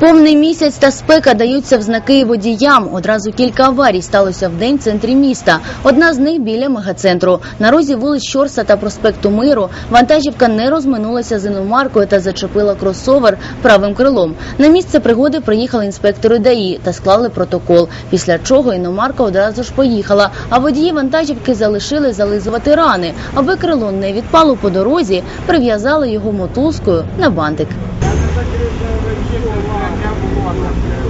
Повний місяць та спека даються в знаки водіям. Одразу кілька аварій сталося в день в центрі міста. Одна з них біля мегацентру. На розі вулиць Щорса та проспекту Миру вантажівка не розминулася з іномаркою та зачепила кросовер правим крилом. На місце пригоди приїхали інспектори ДАІ та склали протокол. Після чого іномарка одразу ж поїхала. А водії вантажівки залишили зализувати рани, аби крило не відпало по дорозі, прив'язали його мотузкою на бантик. Thank you.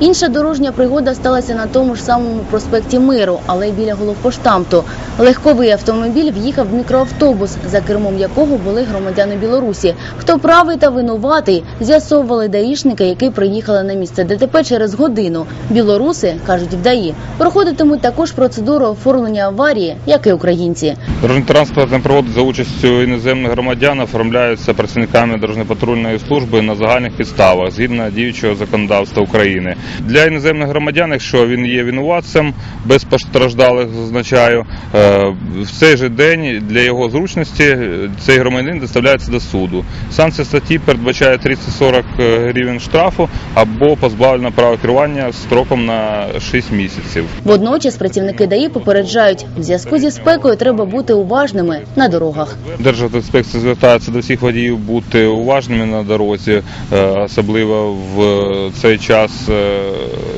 Інша дорожня пригода сталася на тому ж самому проспекті Миру, але біля головпоштамту. Легковий автомобіль в'їхав в мікроавтобус, за кермом якого були громадяни Білорусі. Хто правий та винуватий, з'ясовували даїшники, які приїхали на місце ДТП через годину. Білоруси кажуть в ДАІ, проходитимуть також процедуру оформлення аварії, як і українці. Дорожньо-транспортні пригоди за участю іноземних громадян оформляються працівниками дорожньо-патрульної служби на загальних підставах згідно діючого законодавства України. Для іноземних громадян, якщо він є винуватцем, без постраждалих зазначаю, е, в цей же день для його зручності е, цей громадянин доставляється до суду. Санкція статті передбачає 340 гривень штрафу або позбавлення права керування строком на 6 місяців. Водночас працівники ДАІ попереджають, в зв'язку зі спекою треба бути уважними на дорогах. Державтоінспекція звертається до всіх водіїв бути уважними на дорозі, е, особливо в цей час е,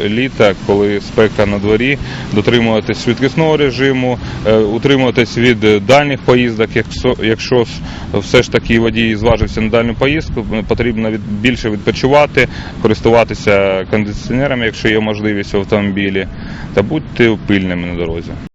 літа, коли спека на дворі, дотримуватись швидкісного режиму, е, утримуватись від дальніх поїздок. Якщо, якщо все ж таки водій зважився на дальню поїздку, потрібно від, більше відпочивати, користуватися кондиціонерами, якщо є можливість в автомобілі, та будьте пильними на дорозі.